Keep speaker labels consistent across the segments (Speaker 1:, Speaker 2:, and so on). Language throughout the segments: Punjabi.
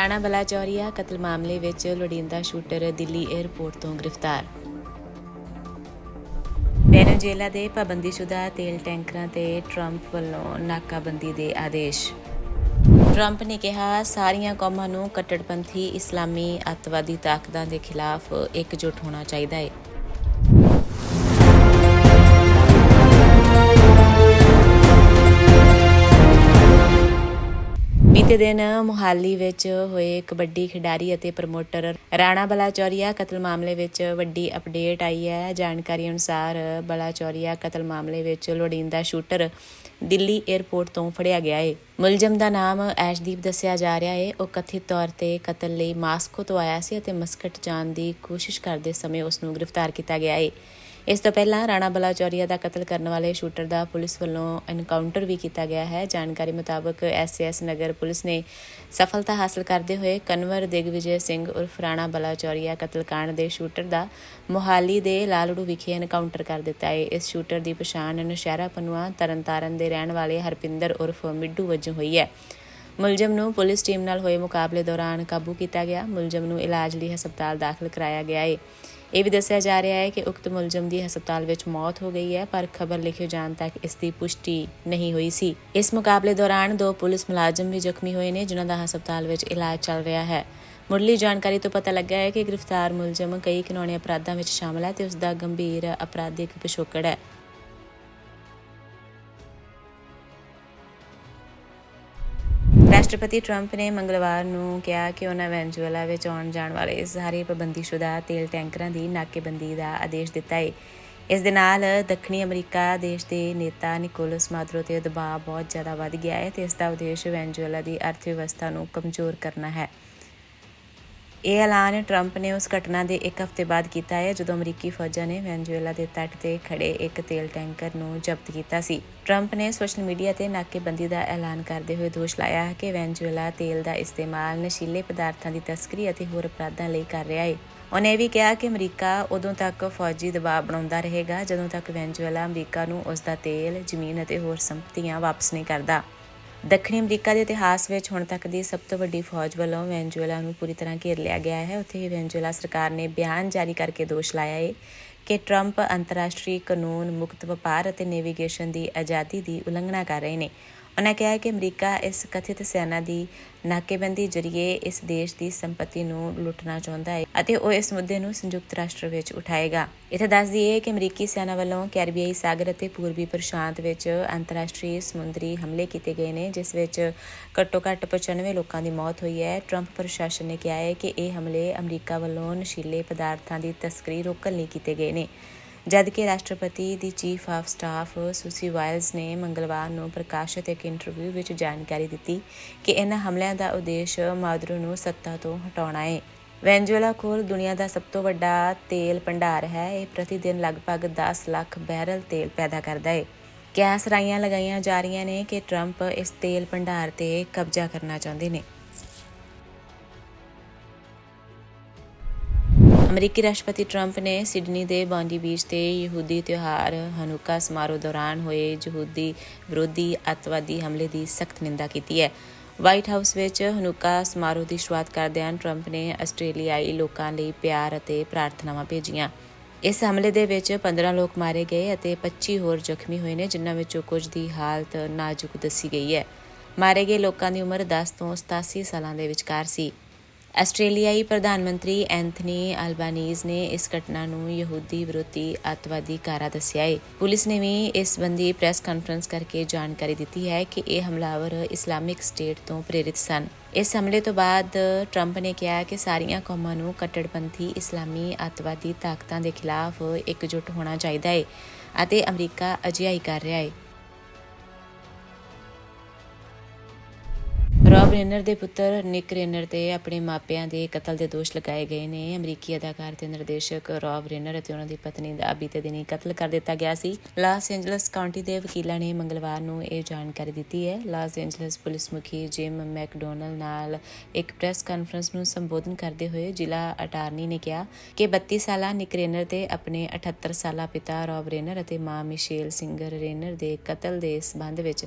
Speaker 1: ਰਾਣਾ ਬਲਾਚੌਰੀਆ ਕਤਲ ਮਾਮਲੇ ਵਿੱਚ ਲੋੜੀਂਦਾ ਸ਼ੂਟਰ ਦਿੱਲੀ 에ਅਰਪੋਰਟ ਤੋਂ ਗ੍ਰਿਫਤਾਰ। ਵੈਨੇਜ਼ੁਏਲਾ ਦੇ ਪਾਬੰਦੀਸ਼ੁਦਾ ਤੇਲ ਟੈਂਕਰਾਂ ਤੇ ਟਰੰਪ ਵੱਲੋਂ ਨਾਕਾਬੰਦੀ ਦੇ ਆਦੇਸ਼। ਟਰੰਪ ਨੇ ਕਿਹਾ, ਸਾਰੀਆਂ ਕੌਮਾਂ ਨੂੰ ਕੱਟੜਪੰਥੀ ਇਸਲਾਮੀ ਅੱਤਵਾਦੀ ਤਾਕਤਾਂ ਦੇ ਖਿਲਾਫ ਇਕਜੁੱਟ ਹੋਣਾ ਚਾਹੀਦਾ ਹੈ ਬੀਤੇ ਦਿਨ ਮੁਹਾਲੀ ਵਿੱਚ ਹੋਏ ਕਬੱਡੀ ਖਿਡਾਰੀ ਅਤੇ ਪ੍ਰਮੋਟਰ ਰਾਣਾ ਬਲਾਚੌਰੀਆ ਕਤਲ ਮਾਮਲੇ ਵਿੱਚ ਵੱਡੀ ਅਪਡੇਟ ਆਈ ਹੈ। ਜਾਣਕਾਰੀ ਅਨੁਸਾਰ ਬਲਾਚੌਰੀਆ ਕਤਲ ਮਾਮਲੇ ਵਿੱਚ ਲੋੜੀਂਦਾ ਸ਼ੂਟਰ ਦਿੱਲੀ 에ਅਰਪੋਰਟ ਤੋਂ ਫੜਿਆ ਗਿਆ ਹੈ ਮੁਲਜ਼ਮ ਦਾ ਨਾਮ ਐਸ਼ਦੀਪ ਦੱਸਿਆ ਜਾ ਰਿਹਾ ਹੈ ਉਹ ਕਥਿਤ ਤੌਰ ਤੇ ਕਤਲ ਲਈ ਮਾਸਕੋ ਤੋਂ ਆਇਆ ਸੀ ਅਤੇ ਮਸਕਟ ਜਾਣ ਦੀ ਕੋਸ਼ਿਸ਼ ਕਰਦੇ ਸਮੇਂ ਉਸ ਨੂੰ ਗ੍ਰਿਫਤਾਰ ਕੀਤਾ ਗਿਆ ਹੈ ਇਸ ਤੋਂ ਪਹਿਲਾਂ ਰਾਣਾ ਬਲਾਚੌਰੀਆ ਦਾ ਕਤਲ ਕਰਨ ਵਾਲੇ ਸ਼ੂਟਰ ਦਾ ਪੁਲਿਸ ਵੱਲੋਂ ਐਨਕਾਊਂਟਰ ਵੀ ਕੀਤਾ ਗਿਆ ਹੈ। ਜਾਣਕਾਰੀ ਮੁਤਾਬਕ ਐਸਐਸ ਨਗਰ ਪੁਲਿਸ ਨੇ ਸਫਲਤਾ ਹਾਸਲ ਕਰਦੇ ਹੋਏ ਕਨਵਰ ਦਿਗਵਿਜੇ ਸਿੰਘ ਉਰਫ ਰਾਣਾ ਬਲਾਚੌਰੀਆ ਕਤਲकांड ਦੇ ਸ਼ੂਟਰ ਦਾ ਮੋਹਾਲੀ ਦੇ ਲਾਲੜੂ ਵਿਖੇ ਐਨਕਾਊਂਟਰ ਕਰ ਦਿੱਤਾ ਹੈ। ਇਸ ਸ਼ੂਟਰ ਦੀ ਪਛਾਣ ਨਸ਼ਹਿਰਾ ਪਨੂਆ, ਤਰਨਤਾਰਨ ਦੇ ਰਹਿਣ ਵਾਲੇ ਹਰਪਿੰਦਰ ਉਰਫ ਮਿੱਡੂ ਵਜੋਂ ਹੋਈ ਹੈ। ਮੁਲਜ਼ਮ ਨੂੰ ਪੁਲਿਸ ਟੀਮ ਨਾਲ ਹੋਏ ਮੁਕਾਬਲੇ ਦੌਰਾਨ ਕਾਬੂ ਕੀਤਾ ਗਿਆ। ਮੁਲਜ਼ਮ ਨੂੰ ਇਲਾਜ ਲਈ ਹਸਪਤਾਲ ਦਾਖਲ ਕਰਾਇਆ ਗਿਆ ਹੈ ਇਹ ਵੀ ਦੱਸਿਆ ਜਾ ਰਿਹਾ ਹੈ ਕਿ ਉਕਤ ਮੁਲਜ਼ਮ ਦੀ ਹਸਪਤਾਲ ਵਿੱਚ ਮੌਤ ਹੋ ਗਈ ਹੈ, ਪਰ ਖਬਰ ਲਿਖੇ ਜਾਣ ਤੱਕ ਇਸ ਦੀ ਪੁਸ਼ਟੀ ਨਹੀਂ ਹੋਈ ਸੀ। ਇਸ ਮੁਕਾਬਲੇ ਦੌਰਾਨ ਦੋ ਪੁਲਿਸ ਮੁਲਾਜ਼ਮ ਵੀ ਜ਼ਖਮੀ ਹੋਏ ਨੇ, ਜਿਨ੍ਹਾਂ ਦਾ ਹਸਪਤਾਲ ਵਿੱਚ ਇਲਾਜ ਚੱਲ ਰਿਹਾ ਹੈ। ਮੁੱਢਲੀ ਜਾਣਕਾਰੀ ਤੋਂ ਪਤਾ ਲੱਗਾ ਹੈ ਕਿ ਗ੍ਰਿਫਤਾਰ ਮੁਲਜ਼ਮ ਕਈ ਘਿਨੌਣੇ ਅਪਰਾਧਾਂ ਵਿੱਚ ਸ਼ਾਮਲ ਹੈ ਤੇ ਉਸ ਦਾ ਗੰਭੀਰ ਅਪਰਾਧਿਕ ਪਿਛੋਕੜ ਹੈ। ਰਾਸ਼ਟਰਪਤੀ ਟਰੰਪ ਨੇ ਮੰਗਲਵਾਰ ਨੂੰ ਕਿਹਾ ਕਿ ਉਹਨਾਂ ਵੈਨਜ਼ੂਏਲਾ ਵਿੱਚ ਆਉਣ ਜਾਣ ਵਾਲੇ ਸਾਰੇ ਪਾਬੰਦੀਸ਼ੁਦਾ ਤੇਲ ਟੈਂਕਰਾਂ ਦੀ ਨਾਕੇਬੰਦੀ ਦਾ ਆਦੇਸ਼ ਦਿੱਤਾ ਹੈ ਇਸ ਦੇ ਨਾਲ ਦੱਖਣੀ ਅਮਰੀਕਾ ਦੇਸ਼ ਦੇ ਨੇਤਾ ਨਿਕੋਲਸ ਮਾਦਰੋ ਤੇ ਦਬਾਅ ਬਹੁਤ ਜ਼ਿਆਦਾ ਵੱਧ ਗਿਆ ਹੈ ਤੇ ਇਸ ਦਾ ਉਦੇਸ਼ ਵੈਨਜ਼ੂਏਲਾ ਦੀ ਅਰਥ ਵਿਵਸਥਾ ਨੂੰ ਕਮਜ਼ੋਰ ਕਰਨਾ ਹੈ। ਇਹ ਐਲਾਨ ਟਰੰਪ ਨੇ ਉਸ ਘਟਨਾ ਦੇ ਇੱਕ ਹਫ਼ਤੇ ਬਾਅਦ ਕੀਤਾ ਹੈ ਜਦੋਂ ਅਮਰੀਕੀ ਫੌਜਾਂ ਨੇ ਵੈਨਜ਼ੂਏਲਾ ਦੇ ਤੱਟ ਤੇ ਖੜੇ ਇੱਕ ਤੇਲ ਟੈਂਕਰ ਨੂੰ ਜ਼ਬਤ ਕੀਤਾ ਸੀ ਟਰੰਪ ਨੇ ਸੋਸ਼ਲ ਮੀਡੀਆ ਤੇ ਨਾਕੇਬੰਦੀ ਦਾ ਐਲਾਨ ਕਰਦੇ ਹੋਏ ਦੋਸ਼ ਲਾਇਆ ਹੈ ਕਿ ਵੈਨਜ਼ੂਏਲਾ ਤੇਲ ਦਾ ਇਸਤੇਮਾਲ ਨਸ਼ੀਲੇ ਪਦਾਰਥਾਂ ਦੀ ਤਸਕਰੀ ਅਤੇ ਹੋਰ ਅਪਰਾਧਾਂ ਲਈ ਕਰ ਰਿਹਾ ਹੈ ਉਹਨੇ ਇਹ ਵੀ ਕਿਹਾ ਕਿ ਅਮਰੀਕਾ ਉਦੋਂ ਤੱਕ ਫੌਜੀ ਦਬਾਅ ਬਣਾਉਂਦਾ ਰਹੇਗਾ ਜਦੋਂ ਤੱਕ ਵੈਨਜ਼ੂਏਲਾ ਅਮਰੀਕਾ ਨੂੰ ਉਸ ਦਾ ਤੇਲ, ਜ਼ਮੀਨ ਅਤੇ ਹੋਰ ਸੰਪਤੀਆਂ ਵਾਪਸ ਨਹੀਂ ਕਰਦਾ। ਦੱਖਣੀ ਅਮਰੀਕਾ ਦੇ ਇਤਿਹਾਸ ਵਿੱਚ ਹੁਣ ਤੱਕ ਦੀ ਸਭ ਤੋਂ ਵੱਡੀ ਫੌਜ ਵੱਲੋਂ ਵੈਨਜ਼ੂਏਲਾ ਨੂੰ ਪੂਰੀ ਤਰ੍ਹਾਂ ਘੇਰ ਲਿਆ ਗਿਆ ਹੈ। ਉੱਥੇ ਹੀ ਵੈਨਜ਼ੂਏਲਾ ਸਰਕਾਰ ਨੇ ਬਿਆਨ ਜਾਰੀ ਕਰਕੇ ਦੋਸ਼ ਲਾਇਆ ਹੈ ਕਿ ਟਰੰਪ ਅੰਤਰਰਾਸ਼ਟਰੀ ਕਾਨੂੰਨ, ਮੁਕਤ ਵਪਾਰ ਅਤੇ ਨੈਵੀਗੇਸ਼ਨ ਦੀ ਆਜ਼ਾਦੀ ਦੀ ਉਲੰਘਣਾ ਕਰ ਰਹੇ ਨੇ। ਉਹਨਾਂ ਕਿਹਾ ਕਿ ਅਮਰੀਕਾ ਇਸ ਕਥਿਤ ਸੈਨਾ ਦੀ ਨਾਕੇਬੰਦੀ ਜ਼ਰੀਏ ਇਸ ਦੇਸ਼ ਦੀ ਸੰਪਤੀ ਨੂੰ ਲੁੱਟਣਾ ਚਾਹੁੰਦਾ ਹੈ ਅਤੇ ਉਹ ਇਸ ਮੁੱਦੇ ਨੂੰ ਸੰਯੁਕਤ ਰਾਸ਼ਟਰ ਵਿੱਚ ਉਠਾਏਗਾ। ਇੱਥੇ ਦੱਸ ਦਈਏ ਕਿ ਅਮਰੀਕੀ ਸੈਨਾ ਵੱਲੋਂ ਕੈਰੀਬੀਆਈ ਸਾਗਰ ਅਤੇ ਪੂਰਬੀ ਪ੍ਰਸ਼ਾਂਤ ਵਿੱਚ ਅੰਤਰਰਾਸ਼ਟਰੀ ਸਮੁੰਦਰੀ ਹਮਲੇ ਕੀਤੇ ਗਏ ਨੇ, ਜਿਸ ਵਿੱਚ ਘੱਟੋ-ਘੱਟ 95 ਲੋਕਾਂ ਦੀ ਮੌਤ ਹੋਈ ਹੈ। ਟਰੰਪ ਪ੍ਰਸ਼ਾਸਨ ਨੇ ਕਿਹਾ ਹੈ ਕਿ ਇਹ ਹਮਲੇ ਅਮਰੀਕਾ ਵੱਲੋਂ ਨਸ਼ੀਲੇ ਪਦਾਰਥਾਂ ਦੀ ਤਸਕਰੀ ਰੋਕਣ ਲਈ ਕੀਤੇ ਗਏ ਨੇ। ਜਦਕਿ ਰਾਸ਼ਟਰਪਤੀ ਦੀ chief of staff Susie Wiles ਨੇ ਮੰਗਲਵਾਰ ਨੂੰ ਪ੍ਰਕਾਸ਼ਿਤ ਇੱਕ ਇੰਟਰਵਿਊ ਵਿੱਚ ਜਾਣਕਾਰੀ ਦਿੱਤੀ ਕਿ ਇਹਨਾਂ ਹਮਲਿਆਂ ਦਾ ਉਦੇਸ਼ ਮਾਦੁਰੋ ਨੂੰ ਸੱਤਾ ਤੋਂ ਹਟਾਉਣਾ ਹੈ ਵੈਨਜ਼ੂਏਲਾ ਕੋਲ ਦੁਨੀਆ ਦਾ ਸਭ ਤੋਂ ਵੱਡਾ ਤੇਲ ਭੰਡਾਰ ਹੈ। ਇਹ ਪ੍ਰਤੀ ਦਿਨ ਲਗਭਗ 10 ਲੱਖ ਬੈਰਲ ਤੇਲ ਪੈਦਾ ਕਰਦਾ ਹੈ ਕਿਆਸ ਰਾਈਆਂ ਲਗਾਈਆਂ ਜਾ ਰਹੀਆਂ ਨੇ ਕਿ ਟਰੰਪ ਇਸ ਤੇਲ ਭੰਡਾਰ ਤੇ ਕਬਜ਼ਾ ਕਰਨਾ ਚਾਹੁੰਦੇ ਨੇ। ਅਮਰੀਕੀ ਰਾਸ਼ਟਰਪਤੀ ਟਰੰਪ ਨੇ ਸਿਡਨੀ ਦੇ ਬੌਂਡੀ ਬੀਚ ਤੇ ਯਹੂਦੀ ਤਿਉਹਾਰ ਹਨੂਕਾ ਸਮਾਰੋਹ ਦੌਰਾਨ ਹੋਏ ਯਹੂਦੀ ਵਿਰੋਧੀ ਅੱਤਵਾਦੀ ਹਮਲੇ ਦੀ ਸਖਤ ਨਿੰਦਾ ਕੀਤੀ ਹੈ। ਵਾਈਟ ਹਾਊਸ ਵਿੱਚ ਹਨੂਕਾ ਸਮਾਰੋਹ ਦੀ ਸ਼ੁਰੂਆਤ ਕਰਦਿਆਂ ਟਰੰਪ ਨੇ ਆਸਟ੍ਰੇਲੀਆਈ ਲੋਕਾਂ ਲਈ ਪਿਆਰ ਅਤੇ ਪ੍ਰਾਰਥਨਾਵਾਂ ਭੇਜੀਆਂ। ਇਸ ਹਮਲੇ ਦੇ ਵਿੱਚ 15 ਲੋਕ ਮਾਰੇ ਗਏ ਅਤੇ 25 ਹੋਰ ਜ਼ਖਮੀ ਹੋਏ ਨੇ, ਜਿਨ੍ਹਾਂ ਵਿੱਚੋਂ ਕੁਝ ਦੀ ਹਾਲਤ ਨਾਜ਼ੁਕ ਦੱਸੀ ਗਈ ਹੈ। ਮਾਰੇ ਗਏ ਲੋਕਾਂ ਦੀ ਉਮਰ 10 ਤੋਂ 87 ਸਾਲਾਂ ਦੇ ਵਿਚਕਾਰ ਸੀ। ਆਸਟ੍ਰੇਲੀਆਈ ਪ੍ਰਧਾਨ ਮੰਤਰੀ ਐਂਥਨੀ ਅਲਬਾਨੀਜ਼ ਨੇ ਇਸ ਘਟਨਾ ਨੂੰ ਯਹੂਦੀ ਵਿਰੋਧੀ ਅੱਤਵਾਦੀ ਕਾਰਾ ਦੱਸਿਆ ਹੈ ਪੁਲਿਸ ਨੇ ਵੀ ਇਸ ਸੰਬੰਧੀ ਪ੍ਰੈਸ ਕਾਨਫਰੰਸ ਕਰਕੇ ਜਾਣਕਾਰੀ ਦਿੱਤੀ ਹੈ ਕਿ ਇਹ ਹਮਲਾਵਰ ਇਸਲਾਮਿਕ ਸਟੇਟ ਤੋਂ ਪ੍ਰੇਰਿਤ ਸਨ। ਇਸ ਹਮਲੇ ਤੋਂ ਬਾਅਦ ਟਰੰਪ ਨੇ ਕਿਹਾ ਕਿ ਸਾਰੀਆਂ ਕੌਮਾਂ ਨੂੰ ਕੱਟੜਪੰਥੀ ਇਸਲਾਮੀ ਅੱਤਵਾਦੀ ਤਾਕਤਾਂ ਦੇ ਖਿਲਾਫ ਇਕਜੁੱਟ ਹੋਣਾ ਚਾਹੀਦਾ ਹੈ ਅਤੇ ਅਮਰੀਕਾ ਅਜਿਹਾ ਹੀ ਕਰ ਰਿਹਾ ਹੈ ਰੇਨਰ ਦੇ ਪੁੱਤਰ ਨਿਕ ਰੇਨਰ ਤੇ ਆਪਣੇ ਮਾਪਿਆਂ ਦੇ ਕਤਲ ਦੇ ਦੋਸ਼ ਲਗਾਏ ਗਏ ਨੇ। ਅਮਰੀਕੀ ਅਦਾਕਾਰ ਤੇ ਨਿਰਦੇਸ਼ਕ ਰੌਬ ਰੇਨਰ ਅਤੇ ਉਹਨਾਂ ਦੀ ਪਤਨੀ ਦਾ ਬੀਤੇ ਦਿਨੀ ਕਤਲ ਕਰ ਦਿੱਤਾ ਗਿਆ ਸੀ। ਲਾਸ ਐਂਜਲਸ ਕਾਉਂਟੀ ਦੇ ਵਕੀਲਾਂ ਨੇ ਮੰਗਲਵਾਰ ਨੂੰ ਇਹ ਜਾਣਕਾਰੀ ਦਿੱਤੀ ਹੈ। ਲਾਸ ਐਂਜਲਸ ਪੁਲਿਸ ਮੁਖੀ ਜਿਮ ਮੈਕਡੋਨਲ ਨਾਲ ਇੱਕ ਪ੍ਰੈਸ ਕਾਨਫਰੰਸ ਨੂੰ ਸੰਬੋਧਨ ਕਰਦੇ ਹੋਏ ਜ਼ਿਲ੍ਹਾ ਅਟਾਰਨੀ ਨੇ ਕਿਹਾ ਕਿ 32 ਸਾਲਾ ਨਿਕ ਰੇਨਰ ਤੇ ਆਪਣੇ 78 ਸਾਲਾ ਪਿਤਾ ਰੌਬ ਰੇਨਰ ਅਤੇ ਮਾਂ ਮਿਸ਼ੇਲ ਸਿੰਗਰ ਰੇਨਰ ਦੇ ਕਤਲ ਦੇ ਸਬੰਧ ਵਿੱਚ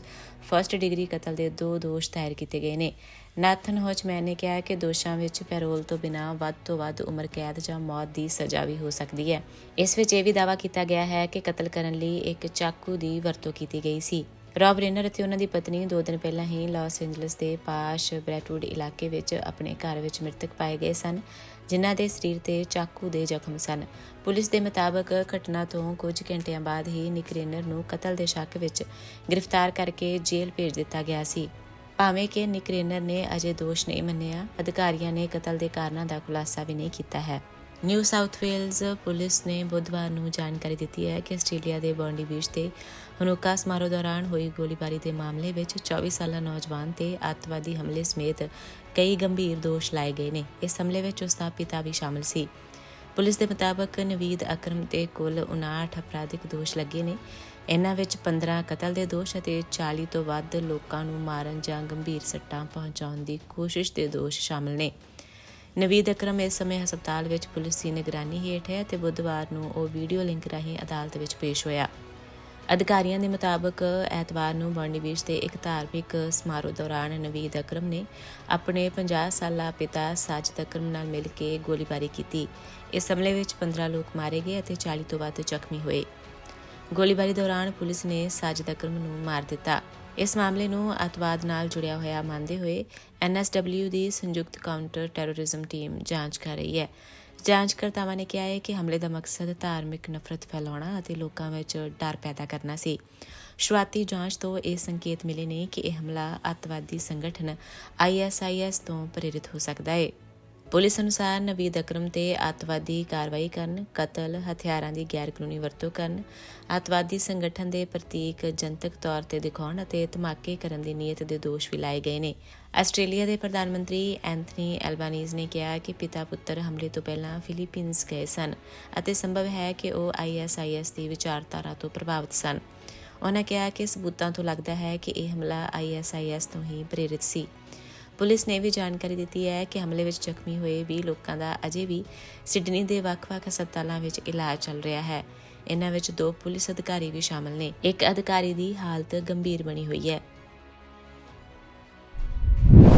Speaker 1: ਫਰਸਟ ਡਿਗਰੀ ਕਤਲ ਦੇ ਦੋ ਦੋਸ਼ ਦਾਇਰ ਕੀਤੇ ਗਏ ਨੇ। ਨਾਥਨ ਹੋਚਮੈਨ ਨੇ ਕਿਹਾ ਕਿ ਦੋਸ਼ਾਂ ਵਿੱਚ ਪੈਰੋਲ ਤੋਂ ਬਿਨਾਂ ਵੱਧ ਤੋਂ ਵੱਧ ਉਮਰ ਕੈਦ ਜਾਂ ਮੌਤ ਦੀ ਸਜ਼ਾ ਵੀ ਹੋ ਸਕਦੀ ਹੈ। ਇਸ ਵਿੱਚ ਇਹ ਵੀ ਦਾਅਵਾ ਕੀਤਾ ਗਿਆ ਹੈ ਕਿ ਕਤਲ ਕਰਨ ਲਈ ਇੱਕ ਚਾਕੂ ਦੀ ਵਰਤੋਂ ਕੀਤੀ ਗਈ ਸੀ। ਰੌਬ ਰੇਨਰ ਅਤੇ ਉਹਨਾਂ ਦੀ ਪਤਨੀ ਦੋ ਦਿਨ ਪਹਿਲਾਂ ਹੀ ਲਾਸ ਏਂਜਲਸ ਦੇ ਪਾਸ਼ ਬ੍ਰੈਟਵੁੱਡ ਇਲਾਕੇ ਵਿੱਚ ਆਪਣੇ ਘਰ ਵਿੱਚ ਮ੍ਰਿਤਕ ਪਾਏ ਗਏ ਸਨ, ਜਿਨ੍ਹਾਂ ਦੇ ਸਰੀਰ ਤੇ ਚਾਕੂ ਦੇ ਜ਼ਖਮ ਸਨ। ਪੁਲਿਸ ਦੇ ਮੁਤਾਬਕ ਘਟਨਾ ਤੋਂ ਕੁਝ ਘੰਟਿਆਂ ਬਾਅਦ ਹੀ ਨਿਕ ਰੇਨਰ ਨੂੰ ਕਤਲ ਦੇ ਸ਼ੱਕ ਵਿੱਚ ਗ੍ਰਿਫਤਾਰ ਕਰਕੇ ਜੇਲ੍ਹ ਭੇਜ ਦਿੱਤਾ ਗਿਆ ਸੀ। ਭਾਵੇਂ ਕਿ ਨਿਕਰੇਨਰ ਨੇ ਅਜੇ ਦੋਸ਼ ਨਹੀਂ ਮੰਨਿਆ, ਅਧਿਕਾਰੀਆਂ ਨੇ ਕਤਲ ਦੇ ਕਾਰਨਾਂ ਦਾ ਖੁਲਾਸਾ ਵੀ ਨਹੀਂ ਕੀਤਾ ਹੈ। ਨਿਊ ਸਾਊਥ ਵੇਲਜ਼ ਪੁਲਿਸ ਨੇ ਬੁੱਧਵਾਰ ਨੂੰ ਜਾਣਕਾਰੀ ਦਿੱਤੀ ਹੈ ਕਿ ਆਸਟ੍ਰੇਲੀਆ ਦੇ ਬੌਂਡੀ ਬੀਚ ਤੇ ਹਨੂਕਾ ਸਮਾਰੋਹ ਦੌਰਾਨ ਹੋਈ ਗੋਲੀਬਾਰੀ ਦੇ ਮਾਮਲੇ ਵਿੱਚ 24 ਸਾਲਾ ਨੌਜਵਾਨ ਤੇ ਅੱਤਵਾਦੀ ਹਮਲੇ ਸਮੇਤ ਕਈ ਗੰਭੀਰ ਦੋਸ਼ ਲਾਏ ਗਏ ਨੇ। ਇਸ ਹਮਲੇ ਵਿੱਚ ਉਸ ਦਾ ਪਿਤਾ ਵੀ ਸ਼ਾਮਲ ਸੀ। ਪੁਲਿਸ ਦੇ ਮੁਤਾਬਕ ਨਵੀਦ ਅਕਰਮ ਤੇ ਕੁੱਲ 59 ਅਪਰਾਧਿਕ ਦੋਸ਼ ਲੱਗੇ ਨੇ। ਇਹਨਾਂ ਵਿੱਚ 15 ਕਤਲ ਦੇ ਦੋਸ਼ ਅਤੇ 40 ਤੋਂ ਵੱਧ ਲੋਕਾਂ ਨੂੰ ਮਾਰਨ ਜਾਂ ਗੰਭੀਰ ਸੱਟਾਂ ਪਹੁੰਚਾਉਣ ਦੀ ਕੋਸ਼ਿਸ਼ ਦੇ ਦੋਸ਼ ਸ਼ਾਮਲ ਨੇ। ਨਵੀਦ ਅਕਰਮ ਇਸ ਸਮੇਂ ਹਸਪਤਾਲ ਵਿੱਚ ਪੁਲਿਸ ਦੀ ਨਿਗਰਾਨੀ ਹੇਠ ਹੈ ਤੇ ਬੁੱਧਵਾਰ ਨੂੰ ਉਹ ਵੀਡੀਓ ਲਿੰਕ ਰਾਹੀਂ ਅਦਾਲਤ ਵਿੱਚ ਪੇਸ਼ ਹੋਇਆ। ਅਧਿਕਾਰੀਆਂ ਦੇ ਮੁਤਾਬਕ ਐਤਵਾਰ ਨੂੰ ਬੌਂਡੀ ਦੇ ਇੱਕ ਧਾਰਮਿਕ ਸਮਾਰੋਹ ਦੌਰਾਨ ਨਵੀਦ ਅਕਰਮ ਨੇ ਆਪਣੇ 50 ਸਾਲਾ ਪਿਤਾ ਸਾਜਦ ਅਕਰਮ ਨਾਲ ਮਿਲ ਕੇ ਗੋਲੀਬਾਰੀ ਕੀਤੀ। ਇਸ ਹਮਲੇ ਵਿੱਚ 15 ਲੋਕ ਮਾਰੇ ਗਏ ਅਤੇ 40 ਤੋਂ ਵੱਧ ਜ਼ਖਮੀ ਹੋਏ। ਗੋਲੀਬਾਰੀ ਦੌਰਾਨ ਪੁਲਿਸ ਨੇ ਸਾਜਦ ਅਕਰਮ ਨੂੰ ਮਾਰ ਦਿੱਤਾ। ਇਸ ਮਾਮਲੇ ਨੂੰ ਅਤਵਾਦ ਨਾਲ ਜੁੜਿਆ ਹੋਇਆ ਮੰਨਦੇ ਹੋਏ ਐਨਐਸਡਬਲਯੂ ਦੀ ਸੰਯੁਕਤ ਕਾਊਂਟਰ ਟੈਰੋਰਿਜ਼ਮ ਟੀਮ ਜਾਂਚ ਕਰ ਰਹੀ ਹੈ। ਜਾਂਚਕਰਤਾਵਾਂ ਨੇ ਕਿਹਾ ਹੈ ਕਿ ਹਮਲੇ ਦਾ ਮਕਸਦ ਧਾਰਮਿਕ ਨਫ਼ਰਤ ਫੈਲਾਉਣਾ ਅਤੇ ਲੋਕਾਂ ਵਿੱਚ ਡਰ ਪੈਦਾ ਕਰਨਾ ਸੀ। ਸ਼ੁਰੂਆਤੀ ਜਾਂਚ ਤੋਂ ਇਹ ਸੰਕੇਤ ਮਿਲੇ ਨੇ ਕਿ ਇਹ ਹਮਲਾ ਅੱਤਵਾਦੀ ਸੰਗਠਨ ਆਈਐਸਆਈਐਸ ਤੋਂ ਪ੍ਰੇਰਿਤ ਹੋ ਸਕਦਾ ਹੈ। ਪੁਲਿਸ ਅਨੁਸਾਰ ਨਵੀਦ ਅਕਰਮ ਤੇ ਅੱਤਵਾਦੀ ਕਾਰਵਾਈ ਕਰਨ, ਕਤਲ, ਹਥਿਆਰਾਂ ਦੀ ਗੈਰ ਕਾਨੂੰਨੀ ਵਰਤੋਂ ਕਰਨ, ਅੱਤਵਾਦੀ ਸੰਗਠਨ ਦੇ ਪ੍ਰਤੀਕ ਜਨਤਕ ਤੌਰ ਤੇ ਦਿਖਾਉਣ ਅਤੇ ਧਮਾਕੇ ਕਰਨ ਦੀ ਨੀਅਤ ਦੇ ਦੋਸ਼ ਵੀ ਲਾਏ ਗਏ ਨੇ। ਆਸਟ੍ਰੇਲੀਆ ਦੇ ਪ੍ਰਧਾਨ ਮੰਤਰੀ ਐਂਥਨੀ ਐਲਬਾਨੀਜ਼ ਨੇ ਕਿਹਾ ਕਿ ਪਿਤਾ ਪੁੱਤਰ ਹਮਲੇ ਤੋਂ ਪਹਿਲਾਂ ਫਿਲੀਪੀਨਸ ਗਏ ਸਨ ਅਤੇ ਸੰਭਵ ਹੈ ਕਿ ਉਹ ਆਈਐਸਆਈਐਸ ਦੀ ਵਿਚਾਰਧਾਰਾ ਤੋਂ ਪ੍ਰਭਾਵਿਤ ਸਨ। ਉਹਨਾਂ ਕਿਹਾ ਕਿ ਸਬੂਤਾਂ ਤੋਂ ਲੱਗਦਾ ਹੈ ਕਿ ਇਹ ਹਮਲਾ ਆਈਐਸਆਈਐਸ ਤੋਂ ਹੀ ਪ੍ਰੇਰਿਤ ਸੀ। ਪੁਲਿਸ ਨੇ ਵੀ ਜਾਣਕਾਰੀ ਦਿੱਤੀ ਹੈ ਕਿ ਹਮਲੇ ਵਿੱਚ ਜ਼ਖਮੀ ਹੋਏ 20 ਲੋਕਾਂ ਦਾ ਅਜੇ ਵੀ ਸਿਡਨੀ ਦੇ ਵੱਖ-ਵੱਖ ਹਸਪਤਾਲਾਂ ਵਿੱਚ ਇਲਾਜ ਚੱਲ ਰਿਹਾ ਹੈ। ਇਹਨਾਂ ਵਿੱਚ ਦੋ ਪੁਲਿਸ ਅਧਿਕਾਰੀ ਵੀ ਸ਼ਾਮਲ ਨੇ। ਇੱਕ ਅਧਿਕਾਰੀ ਦੀ ਹਾਲਤ ਗੰਭੀਰ ਬਣੀ ਹੋਈ ਹੈ।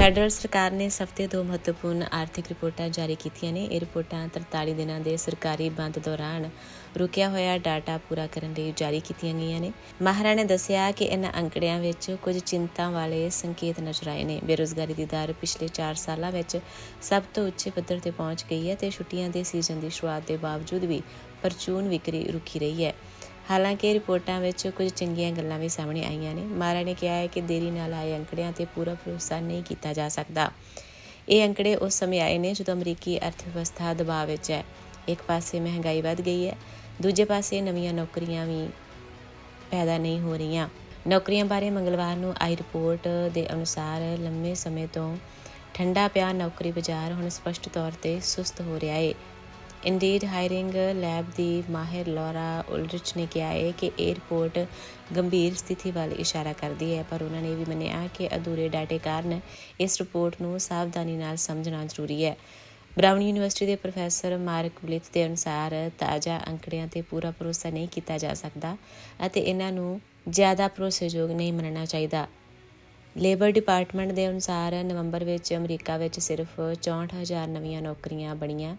Speaker 1: ਫੈਡਰਲ ਸਰਕਾਰ ਨੇ ਇਸ ਹਫ਼ਤੇ ਦੋ ਮਹੱਤਵਪੂਰਨ ਆਰਥਿਕ ਰਿਪੋਰਟਾਂ ਜਾਰੀ ਕੀਤੀਆਂ ਨੇ। ਇਹ ਰਿਪੋਰਟਾਂ 43 ਦਿਨਾਂ ਦੇ ਸਰਕਾਰੀ ਬੰਦ ਦੌਰਾਨ ਰੁਕਿਆ ਹੋਇਆ ਡਾਟਾ ਪੂਰਾ ਕਰਨ ਲਈ ਜਾਰੀ ਕੀਤੀਆਂ ਗਈਆਂ ਨੇ। ਮਾਹਰਾਂ ਨੇ ਦੱਸਿਆ ਕਿ ਇਹਨਾਂ ਅੰਕੜਿਆਂ ਵਿੱਚ ਕੁਝ ਚਿੰਤਾ ਵਾਲੇ ਸੰਕੇਤ ਨਜ਼ਰ ਆਏ ਨੇ। ਬੇਰੋਜ਼ਗਾਰੀ ਦੀ ਦਰ ਪਿਛਲੇ 4 ਸਾਲਾਂ ਵਿੱਚ ਸਭ ਤੋਂ ਉੱਚੇ ਪੱਧਰ ਤੇ ਪਹੁੰਚ ਗਈ ਹੈ ਤੇ ਛੁੱਟੀਆਂ ਦੇ ਸੀਜ਼ਨ ਦੀ ਸ਼ੁਰੂਆਤ ਦੇ ਬਾਵਜੂਦ ਵੀ ਪਰਚੂਨ ਵਿਕਰੀ ਰੁਕੀ ਰਹੀ ਹੈ। ਹਾਲਾਂਕਿ ਰਿਪੋਰਟਾਂ ਵਿੱਚ ਕੁਝ ਚੰਗੀਆਂ ਗੱਲਾਂ ਵੀ ਸਾਹਮਣੇ ਆਈਆਂ ਨੇ। ਮਾਰਾ ਨੇ ਕਿਹਾ ਹੈ ਕਿ ਦੇਰੀ ਨਾਲ ਆਏ ਅੰਕੜਿਆਂ ਤੇ ਪੂਰਾ ਭਰੋਸਾ ਨਹੀਂ ਕੀਤਾ ਜਾ ਸਕਦਾ। ਇਹ ਅੰਕੜੇ ਉਸ ਸਮੇਂ ਆਏ ਨੇ ਜਦੋਂ ਅਮਰੀਕੀ ਅਰਥਵਿਵਸਥਾ ਦਬਾਅ ਵਿੱਚ ਹੈ। ਇੱਕ ਪਾਸੇ ਮਹਿੰਗਾਈ ਵੱਧ ਗਈ ਹੈ, ਦੂਜੇ ਪਾਸੇ ਨਵੀਆਂ ਨੌਕਰੀਆਂ ਵੀ ਪੈਦਾ ਨਹੀਂ ਹੋ ਰਹੀਆਂ। ਨੌਕਰੀਆਂ ਬਾਰੇ ਮੰਗਲਵਾਰ ਨੂੰ ਆਈ ਰਿਪੋਰਟ ਦੇ ਅਨੁਸਾਰ ਲੰਮੇ ਸਮੇਂ ਤੋਂ ਠੰਡਾ ਪਿਆ ਨੌਕਰੀ ਬਾਜ਼ਾਰ ਹੁਣ ਸਪਸ਼ਟ ਤੌਰ ਤੇ ਸੁਸਤ ਹੋ ਰਿਹਾ ਹੈ ਇੰਡੀਡ ਹਾਇਰਿੰਗ ਲੈਬ ਦੀ ਮਾਹਿਰ ਲੋਰਾ ਉਲਰਿਚ ਨੇ ਕਿਹਾ ਹੈ ਕਿ ਇਹ ਰਿਪੋਰਟ ਗੰਭੀਰ ਸਥਿਤੀ ਵੱਲ ਇਸ਼ਾਰਾ ਕਰਦੀ ਹੈ, ਪਰ ਉਹਨਾਂ ਨੇ ਵੀ ਮੰਨਿਆ ਕਿ ਅਧੂਰੇ ਡਾਟੇ ਕਾਰਨ ਇਸ ਰਿਪੋਰਟ ਨੂੰ ਸਾਵਧਾਨੀ ਨਾਲ ਸਮਝਣਾ ਜ਼ਰੂਰੀ ਹੈ। ਬ੍ਰਾਊਨ ਯੂਨੀਵਰਸਿਟੀ ਦੇ ਪ੍ਰੋਫੈਸਰ ਮਾਰਕ ਬਲਿਥ ਦੇ ਅਨੁਸਾਰ ਤਾਜ਼ਾ ਅੰਕੜਿਆਂ ਤੇ ਪੂਰਾ ਭਰੋਸਾ ਨਹੀਂ ਕੀਤਾ ਜਾ ਸਕਦਾ ਅਤੇ ਇਹਨਾਂ ਨੂੰ ਜ਼ਿਆਦਾ ਭਰੋਸੇਯੋਗ ਨਹੀਂ ਮੰਨਣਾ ਚਾਹੀਦਾ। ਲੇਬਰ ਡਿਪਾਰਟਮੈਂਟ ਦੇ ਅਨੁਸਾਰ ਨਵੰਬਰ ਵਿੱਚ ਅਮਰੀਕਾ ਵਿੱਚ ਸਿਰਫ 64000 ਨਵੀਆਂ ਨੌਕਰੀਆਂ ਬਣੀਆਂ।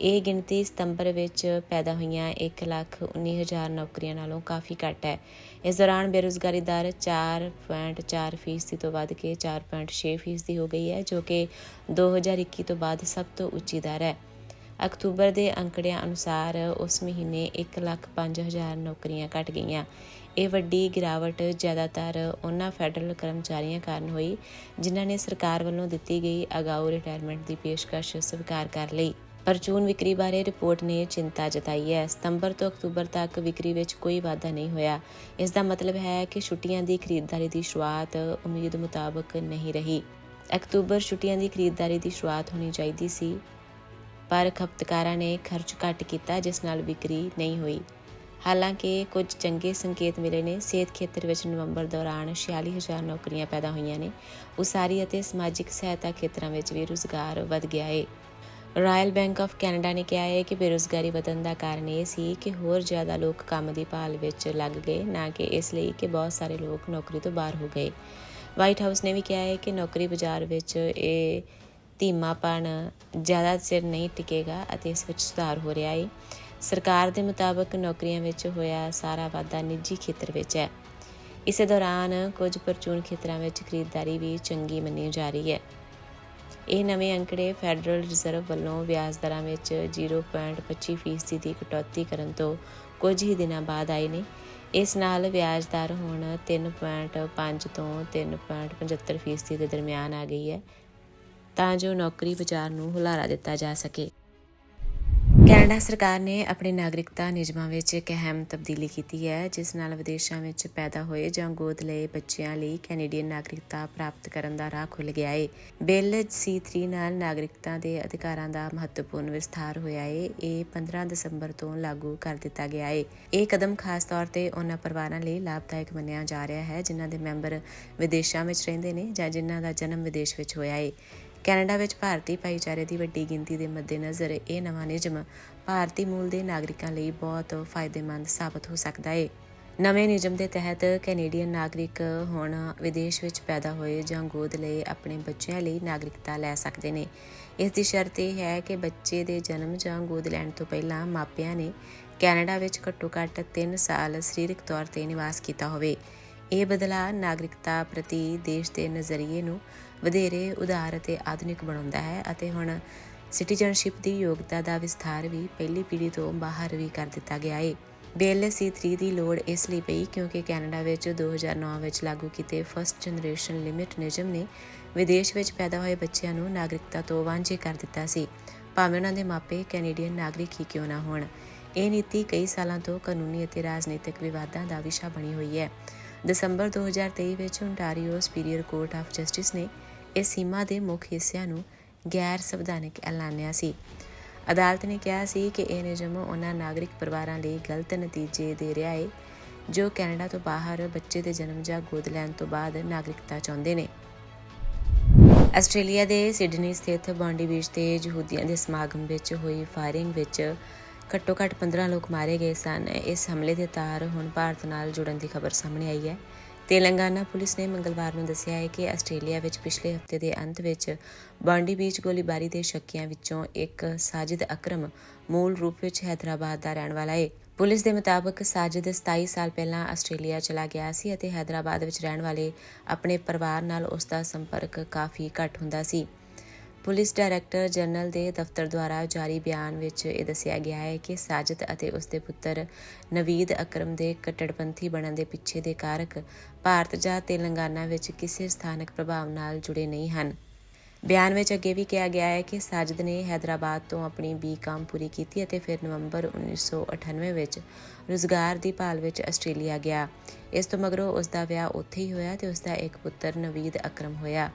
Speaker 1: ਇਹ ਗਿਣਤੀ ਸਤੰਬਰ ਵਿੱਚ ਪੈਦਾ ਹੋਈਆਂ 119000 ਨੌਕਰੀਆਂ ਨਾਲੋਂ ਕਾਫੀ ਘੱਟ ਹੈ। ਇਸ ਦੌਰਾਨ ਬੇਰੁਜ਼ਗਾਰੀ ਦਰ 4.4 ਫੀਸਦੀ ਤੋਂ ਵੱਧ ਕੇ 4.6 ਫੀਸਦੀ ਹੋ ਗਈ ਹੈ, ਜੋ ਕਿ 2021 ਤੋਂ ਬਾਅਦ ਸਭ ਤੋਂ ਉੱਚੀ ਦਰ ਹੈ। ਅਕਤੂਬਰ ਦੇ ਅੰਕੜਿਆਂ ਅਨੁਸਾਰ ਉਸ ਮਹੀਨੇ 105000 ਨੌਕਰੀਆਂ ਘਟ ਗਈਆਂ। ਇਹ ਵੱਡੀ ਗਿਰਾਵਟ ਜ਼ਿਆਦਾਤਰ ਉਹਨਾਂ ਫੈਡਰਲ ਕਰਮਚਾਰੀਆਂ ਕਾਰਨ ਹੋਈ, ਜਿਨ੍ਹਾਂ ਨੇ ਸਰਕਾਰ ਵੱਲੋਂ ਦਿੱਤੀ ਗਈ ਅਗਾਊ ਰਿਟਾਇਰਮੈਂਟ ਦੀ ਪੇਸ਼ਕਸ਼ ਸਵੀਕਾਰ ਕਰ ਲਈ। ਪਰਚੂਨ ਵਿਕਰੀ ਬਾਰੇ ਰਿਪੋਰਟ ਨੇ ਚਿੰਤਾ ਜਤਾਈ ਹੈ। ਸਤੰਬਰ ਤੋਂ ਅਕਤੂਬਰ ਤੱਕ ਵਿਕਰੀ ਵਿੱਚ ਕੋਈ ਵਾਧਾ ਨਹੀਂ ਹੋਇਆ। ਇਸ ਦਾ ਮਤਲਬ ਹੈ ਕਿ ਛੁੱਟੀਆਂ ਦੀ ਖਰੀਦਦਾਰੀ ਦੀ ਸ਼ੁਰੂਆਤ ਉਮੀਦ ਮੁਤਾਬਕ ਨਹੀਂ ਰਹੀ। ਅਕਤੂਬਰ ਛੁੱਟੀਆਂ ਦੀ ਖਰੀਦਦਾਰੀ ਦੀ ਸ਼ੁਰੂਆਤ ਹੋਣੀ ਚਾਹੀਦੀ ਸੀ, ਪਰ ਖਪਤਕਾਰਾਂ ਨੇ ਖਰਚ ਘੱਟ ਕੀਤਾ, ਜਿਸ ਨਾਲ ਵਿਕਰੀ ਨਹੀਂ ਹੋਈ। ਹਾਲਾਂਕਿ ਕੁਝ ਚੰਗੇ ਸੰਕੇਤ ਮਿਲੇ ਨੇ। ਸਿਹਤ ਖੇਤਰ ਵਿੱਚ ਨਵੰਬਰ ਦੌਰਾਨ 46000 ਨੌਕਰੀਆਂ ਪੈਦਾ ਹੋਈਆਂ ਨੇ। ਉਸਾਰੀ ਅਤੇ ਸਮਾਜਿਕ ਸਹਾਇਤਾ ਖੇਤਰਾਂ ਵਿੱਚ ਵੀ ਰੁਜ਼ਗਾਰ ਵਧ ਗਿਆ ਹੈ ਰਾਇਲ ਬੈਂਕ ਆਫ ਕੈਨੇਡਾ ਨੇ ਕਿਹਾ ਹੈ ਕਿ ਬੇਰੁਜ਼ਗਾਰੀ ਵਧਣ ਦਾ ਕਾਰਨ ਇਹ ਸੀ ਕਿ ਹੋਰ ਜ਼ਿਆਦਾ ਲੋਕ ਕੰਮ ਦੀ ਭਾਲ ਵਿੱਚ ਲੱਗ ਗਏ, ਨਾ ਕਿ ਇਸ ਲਈ ਕਿ ਬਹੁਤ ਸਾਰੇ ਲੋਕ ਨੌਕਰੀ ਤੋਂ ਬਾਹਰ ਹੋ ਗਏ। ਵਾਈਟ ਹਾਊਸ ਨੇ ਵੀ ਕਿਹਾ ਹੈ ਕਿ ਨੌਕਰੀ ਬਾਜ਼ਾਰ ਵਿੱਚ ਇਹ ਧੀਮਾਪਣ ਜ਼ਿਆਦਾ ਚਿਰ ਨਹੀਂ ਟਿਕੇਗਾ ਅਤੇ ਇਸ ਵਿੱਚ ਸੁਧਾਰ ਹੋ ਰਿਹਾ ਹੈ। ਸਰਕਾਰ ਦੇ ਮੁਤਾਬਕ ਨੌਕਰੀਆਂ ਵਿੱਚ ਹੋਇਆ ਸਾਰਾ ਵਾਧਾ ਨਿੱਜੀ ਖੇਤਰ ਵਿੱਚ ਹੈ। ਇਸੇ ਦੌਰਾਨ ਕੁਝ ਪਰਚੂਨ ਖੇਤਰਾਂ ਵਿੱਚ ਖਰੀਦਦਾਰੀ ਵੀ ਚੰਗੀ ਮੰਨੀ ਜਾ ਰਹੀ ਹੈ। ਇਹ ਨਵੇਂ ਅੰਕੜੇ ਫੈਡਰਲ ਰਿਜ਼ਰਵ ਵੱਲੋਂ ਵਿਆਜ ਦਰਾਂ ਵਿੱਚ 0.25% ਫੀਸਦੀ ਦੀ ਕਟੌਤੀ ਕਰਨ ਤੋਂ ਕੁਝ ਹੀ ਦਿਨਾਂ ਬਾਅਦ ਆਏ ਨੇ। ਇਸ ਨਾਲ ਵਿਆਜ ਦਰ ਹੁਣ 3.5 ਤੋਂ 3.75% ਫੀਸਦੀ ਦੇ ਦਰਮਿਆਨ ਆ ਗਈ ਹੈ। ਤਾਂ ਜੋ ਨੌਕਰੀ ਬਾਜ਼ਾਰ ਨੂੰ ਹੁਲਾਰਾ ਦਿੱਤਾ ਜਾ ਸਕੇ। ਕੈਨੇਡਾ ਸਰਕਾਰ ਨੇ ਆਪਣੇ ਨਾਗਰਿਕਤਾ ਨਿਯਮਾਂ ਵਿੱਚ ਇੱਕ ਅਹਿਮ ਤਬਦੀਲੀ ਕੀਤੀ ਹੈ, ਜਿਸ ਨਾਲ ਵਿਦੇਸ਼ਾਂ ਵਿੱਚ ਪੈਦਾ ਹੋਏ ਜਾਂ ਗੋਦ ਲਏ ਬੱਚਿਆਂ ਲਈ ਕੈਨੇਡੀਅਨ ਨਾਗਰਿਕਤਾ ਪ੍ਰਾਪਤ ਕਰਨ ਦਾ ਰਾਹ ਖੁੱਲ੍ਹ ਗਿਆ ਹੈ ਬਿੱਲ C3 ਨਾਲ ਨਾਗਰਿਕਤਾ ਦੇ ਅਧਿਕਾਰਾਂ ਦਾ ਮਹੱਤਵਪੂਰਨ ਵਿਸਥਾਰ ਹੋਇਆ ਹੈ ਇਹ 15 ਦਸੰਬਰ ਤੋਂ ਲਾਗੂ ਕਰ ਦਿੱਤਾ ਗਿਆ ਹੈ ਇਹ ਕਦਮ ਖਾਸ ਤੌਰ ਤੇ ਉਹਨਾਂ ਪਰਿਵਾਰਾਂ ਲਈ ਲਾਭਦਾਇਕ ਮੰਨਿਆ ਜਾ ਰਿਹਾ ਹੈ, ਜਿਨ੍ਹਾਂ ਦੇ ਮੈਂਬਰ ਵਿਦੇਸ਼ਾਂ ਵਿੱਚ ਰਹਿੰਦੇ ਨੇ ਜਾਂ ਜਿਨ੍ਹਾਂ ਦਾ ਜਨਮ ਵਿਦੇਸ਼ ਵਿੱਚ ਹੋਇਆ ਹੈ ਕੈਨੇਡਾ ਵਿੱਚ ਭਾਰਤੀ ਭਾਈਚਾਰੇ ਦੀ ਵੱਡੀ ਗਿਣਤੀ ਦੇ ਮੱਦੇਨਜ਼ਰ ਇਹ ਨਵਾਂ ਨਿਯਮ ਭਾਰਤੀ ਮੂਲ ਦੇ ਨਾਗਰਿਕਾਂ ਲਈ ਬਹੁਤ ਫਾਇਦੇਮੰਦ ਸਾਬਤ ਹੋ ਸਕਦਾ ਹੈ ਨਵੇਂ ਨਿਯਮ ਦੇ ਤਹਿਤ ਕੈਨੇਡੀਅਨ ਨਾਗਰਿਕ ਹੁਣ ਵਿਦੇਸ਼ ਵਿੱਚ ਪੈਦਾ ਹੋਏ ਜਾਂ ਗੋਦ ਲਏ ਆਪਣੇ ਬੱਚਿਆਂ ਲਈ ਨਾਗਰਿਕਤਾ ਲੈ ਸਕਦੇ ਨੇ। ਇਸ ਦੀ ਸ਼ਰਤ ਇਹ ਹੈ ਕਿ ਬੱਚੇ ਦੇ ਜਨਮ ਜਾਂ ਗੋਦ ਲੈਣ ਤੋਂ ਪਹਿਲਾਂ ਮਾਪਿਆਂ ਨੇ ਕੈਨੇਡਾ ਵਿੱਚ ਘੱਟੋ-ਘੱਟ 3 ਸਾਲ ਸਰੀਰਕ ਤੌਰ ਤੇ ਨਿਵਾਸ ਕੀਤਾ ਹੋਵੇ। ਇਹ ਬਦਲਾਅ ਨਾਗਰਿਕਤਾ ਪ੍ਰਤੀ ਦੇਸ਼ ਦੇ ਨਜ਼ਰੀਏ ਨੂੰ ਵਧੇਰੇ ਉਦਾਰ ਅਤੇ ਆਧੁਨਿਕ ਬਣਾਉਂਦਾ ਹੈ ਅਤੇ ਹੁਣ ਸਿਟੀਜ਼ਨਸ਼ਿਪ ਦੀ ਯੋਗਤਾ ਦਾ ਵਿਸਥਾਰ ਵੀ ਪਹਿਲੀ ਪੀੜ੍ਹੀ ਤੋਂ ਬਾਹਰ ਵੀ ਕਰ ਦਿੱਤਾ ਗਿਆ ਹੈ ਬਿੱਲ C3 ਦੀ ਲੋੜ ਇਸ ਲਈ ਪਈ ਕਿਉਂਕਿ ਕੈਨੇਡਾ ਵਿੱਚ 2009 ਵਿੱਚ ਲਾਗੂ ਕੀਤੇ ਫਸਟ ਜਨਰੇਸ਼ਨ ਲਿਮਿਟ ਨਿਯਮ ਨੇ ਵਿਦੇਸ਼ ਵਿੱਚ ਪੈਦਾ ਹੋਏ ਬੱਚਿਆਂ ਨੂੰ ਨਾਗਰਿਕਤਾ ਤੋਂ ਵਾਂਝੇ ਕਰ ਦਿੱਤਾ ਸੀ। ਭਾਵੇਂ ਉਹਨਾਂ ਦੇ ਮਾਪੇ ਕੈਨੇਡੀਅਨ ਨਾਗਰਿਕ ਹੀ ਕਿਉਂ ਨਾ ਹੋਣ। ਇਹ ਨੀਤੀ ਕਈ ਸਾਲਾਂ ਤੋਂ ਕਾਨੂੰਨੀ ਅਤੇ ਰਾਜਨੀਤਿਕ ਵਿਵਾਦਾਂ ਦਾ ਵਿਸ਼ਾ ਬਣੀ ਹੋਈ ਹੈ। ਦਸੰਬਰ 2023 ਵਿੱਚ ontario superior court of justice ਨੇ ਇਸ ਸੀਮਾ ਦੇ ਮੁੱਖ ਹਿੱਸਿਆਂ ਨੂੰ ਗੈਰ ਸੰਵਿਧਾਨਿਕ ਐਲਾਨਿਆ ਸੀ। ਅਦਾਲਤ ਨੇ ਕਿਹਾ ਸੀ ਕਿ ਇਹ ਨਿਯਮ ਉਹਨਾਂ ਨਾਗਰਿਕ ਪਰਿਵਾਰਾਂ ਲਈ ਗਲਤ ਨਤੀਜੇ ਦੇ ਰਿਹਾ ਹੈ ਜੋ ਕੈਨੇਡਾ ਤੋਂ ਬਾਹਰ ਬੱਚੇ ਦੇ ਜਨਮ ਜਾਂ ਗੋਦ ਲੈਣ ਤੋਂ ਬਾਅਦ ਨਾਗਰਿਕਤਾ ਚਾਹੁੰਦੇ ਨੇ। ਆਸਟ੍ਰੇਲੀਆ ਦੇ ਸਿਡਨੀ ਸਥਿਤ ਬੌਂਡੀ ਬੀਚ ਤੇ ਯਹੂਦੀਆਂ ਦੇ ਸਮਾਗਮ ਵਿੱਚ ਹੋਈ ਫਾਇਰਿੰਗ ਵਿੱਚ ਘੱਟੋ-ਘੱਟ 15 ਲੋਕ ਮਾਰੇ ਗਏ ਸਨ। ਇਸ ਹਮਲੇ ਦੇ ਤਾਰ ਹੁਣ ਭਾਰਤ ਨਾਲ ਜੁੜਨ ਦੀ ਖਬਰ ਸਾਹਮਣੇ ਆਈ ਹੈ। ਤੇਲੰਗਾਨਾ ਪੁਲਿਸ ਨੇ ਮੰਗਲਵਾਰ ਨੂੰ ਦੱਸਿਆ ਹੈ ਕਿ ਆਸਟ੍ਰੇਲੀਆ ਵਿੱਚ ਪਿਛਲੇ ਹਫ਼ਤੇ ਦੇ ਅੰਤ ਵਿੱਚ ਬਾਂਡੀ ਬੀਚ ਗੋਲੀਬਾਰੀ ਦੇ ਸ਼ੱਕੀਆਂ ਵਿੱਚੋਂ ਇੱਕ ਸਾਜਿਦ ਅਕਰਮ ਮੂਲ ਰੂਪ ਵਿੱਚ ਹੈਦਰਾਬਾਦ ਦਾ ਰਹਿਣ ਵਾਲਾ ਹੈ ਪੁਲਿਸ ਦੇ ਮੁਤਾਬਕ ਸਾਜਿਦ 27 ਸਾਲ ਪਹਿਲਾਂ ਆਸਟ੍ਰੇਲੀਆ ਚਲਾ ਗਿਆ ਸੀ ਅਤੇ ਹੈਦਰਾਬਾਦ ਵਿੱਚ ਰਹਿਣ ਵਾਲੇ ਆਪਣੇ ਪਰਿਵਾਰ ਨਾਲ ਉਸ ਦਾ ਸੰਪਰਕ ਕਾਫੀ ਘੱਟ ਹੁੰਦਾ ਸੀ। ਪੁਲਿਸ ਡਾਇਰੈਕਟਰ ਜਨਰਲ ਦੇ ਦਫ਼ਤਰ ਦੁਆਰਾ ਜਾਰੀ ਬਿਆਨ ਵਿੱਚ ਇਹ ਦੱਸਿਆ ਗਿਆ ਹੈ ਕਿ ਸਾਜਿਦ ਅਤੇ ਉਸ ਦੇ ਪੁੱਤਰ ਨਵੀਦ ਅਕਰਮ ਦੇ ਕੱਟੜਪੰਥੀ ਬਣਨ ਦੇ ਪਿੱਛੇ ਦੇ ਕਾਰਕ ਭਾਰਤ ਜਾਂ ਤੇਲੰਗਾਨਾ ਵਿੱਚ ਕਿਸੇ ਸਥਾਨਕ ਪ੍ਰਭਾਵ ਨਾਲ ਜੁੜੇ ਨਹੀਂ ਹਨ। ਬਿਆਨ ਵਿੱਚ ਅੱਗੇ ਵੀ ਕਿਹਾ ਗਿਆ ਹੈ ਕਿ ਸਾਜਿਦ ਨੇ ਹੈਦਰਾਬਾਦ ਤੋਂ ਆਪਣੀ ਬੀਕਾਮ ਪੂਰੀ ਕੀਤੀ ਅਤੇ ਫਿਰ ਨਵੰਬਰ 1998 ਵਿੱਚ ਰੁਜ਼ਗਾਰ ਦੀ ਭਾਲ ਵਿੱਚ ਆਸਟ੍ਰੇਲੀਆ ਗਿਆ। ਇਸ ਤੋਂ ਮਗਰੋਂ ਉਸ ਦਾ ਵਿਆਹ ਉੱਥੇ ਹੀ ਹੋਇਆ ਤੇ ਉਸ ਦਾ ਇੱਕ ਪੁੱਤਰ ਨਵੀਦ ਅਕਰਮ ਹੋਇਆ।